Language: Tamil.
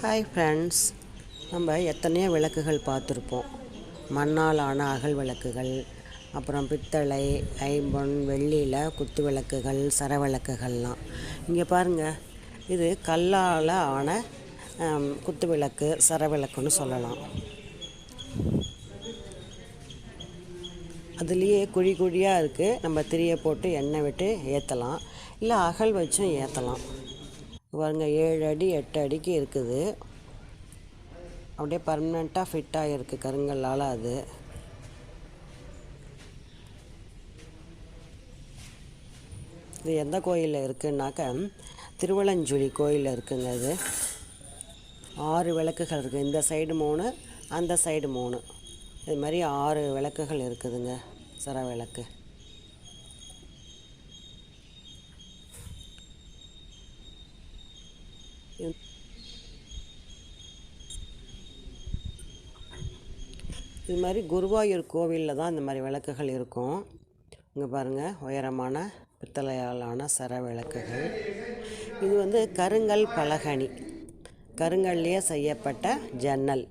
ஹாய் ஃப்ரெண்ட்ஸ் நம்ம எத்தனையோ விளக்குகள் பார்த்துருப்போம். மண்ணால் ஆன அகல் விளக்குகள் அப்புறம் பித்தளை ஐம்பொன் வெள்ளியில் குத்து விளக்குகள் சர விளக்குகள்லாம். இங்கே பாருங்கள் இது கல்லால் ஆன குத்து விளக்கு சரவிளக்குன்னு சொல்லலாம். அதுலேயே குழி குழியாக இருக்குது நம்ம திரியை போட்டு எண்ணெய் விட்டு ஏற்றலாம் இல்லை அகல் வச்சும் ஏற்றலாம் பாருங்க ஏழு அடி எட்டு அடிக்கு இருக்குது. அப்படியே பர்மனெண்ட்டாக ஃபிட்டாக இருக்குது கருங்கல்லால் அது. இது எந்த கோயிலில் இருக்குன்னாக்க திருவலஞ்சுழி கோயிலில் இருக்குங்க அது ஆறு விளக்குகள் இருக்குது இந்த சைடு மூணு அந்த சைடு மூணு. இது மாதிரி ஆறு விளக்குகள் இருக்குதுங்க சிற விளக்கு இது மாதிரி குருவாயூர் கோவிலில் தான் இந்த மாதிரி விளக்குகள் இருக்கும். இங்கே பாருங்கள் உயரமான பித்தளையாலான சர விளக்குகள். இது வந்து கருங்கல் பலகணி. கருங்கல்லையே செய்யப்பட்ட ஜன்னல்.